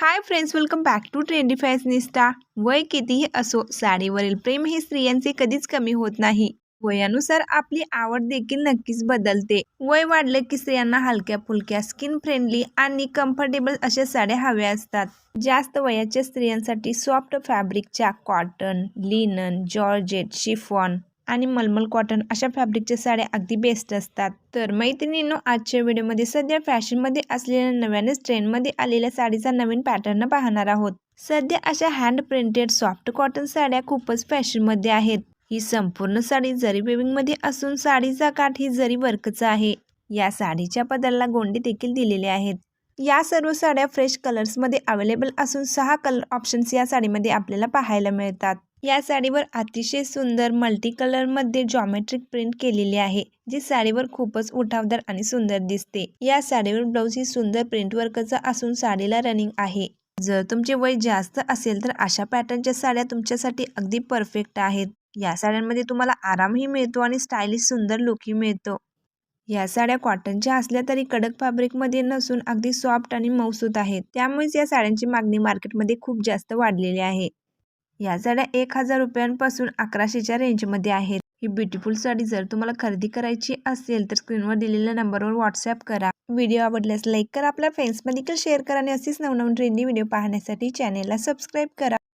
Hi friends welcome back to trendy fashionista वय कितीही असो साडीवरील प्रेम हे स्त्रियांचे कधीच कमी होत नाही. वयानुसार आपली आवड देखील नक्कीच बदलते. वय वाढले की स्त्रियांना हलक्या फुलक्या स्किन फ्रेंडली आणि कम्फर्टेबल अशा साड्या हव्या असतात. जास्त वयाच्या स्त्रियांसाठी सॉफ्ट फॅब्रिकच्या कॉटन लिनन जॉर्जेट शिफॉन आणि मलमल कॉटन अशा फॅब्रिकच्या साड्या अगदी बेस्ट असतात. तर मैत्रिणींनो आजच्या व्हिडिओमध्ये सध्या फॅशनमध्ये असलेल्या नव्यानेच ट्रेंडमध्ये आलेल्या साडीचा नवीन पॅटर्न पाहणार आहोत. सध्या अशा हँड प्रिंटेड सॉफ्ट कॉटन साड्या खूपच फॅशनमध्ये आहेत. ही संपूर्ण साडी जरी वेविंगमध्ये असून साडीचा काठ ही जरी वर्कचा आहे या साडीच्या पदरला गोंडे देखील दिलेले आहेत. या सर्व साड्या फ्रेश कलर्समध्ये अवेलेबल असून सहा कलर ऑप्शन्स या साडीमध्ये आपल्याला पाहायला मिळतात. या साडीवर अतिशय सुंदर मल्टी कलरमध्ये जॉमेट्रिक प्रिंट केलेली आहे जी साडीवर खूपच उठावदार आणि सुंदर दिसते. या साडीवर ब्लाऊज ही सुंदर प्रिंट वर्कचा असून साडीला रनिंग आहे. जर तुमचे वय जास्त असेल तर अशा पॅटर्नच्या साड्या तुमच्यासाठी अगदी परफेक्ट आहेत. या साड्यांमध्ये तुम्हाला आरामही मिळतो आणि स्टायलिश सुंदर लुकही मिळतो. या साड्या कॉटनच्या असल्या तरी कडक फॅब्रिकमध्ये नसून अगदी सॉफ्ट आणि मौसूत आहेत. त्यामुळेच या साड्यांची मागणी मार्केटमध्ये खूप जास्त वाढलेली आहे. या साड्या एक हजार रुपयांपासून अकराशेच्या रेंजमध्ये आहेत. ही ब्युटिफुल साडी जर तुम्हाला खरेदी करायची असेल तर स्क्रीनवर दिलेल्या नंबरवर व्हॉट्सअप करा. व्हिडिओ आवडल्यास लाईक करा. आपल्या फ्रेंड्समध्ये देखील शेअर करा आणि असेच नवनवीन ट्रेंडी व्हिडिओ पाहण्यासाठी चॅनेलला सबस्क्राईब करा.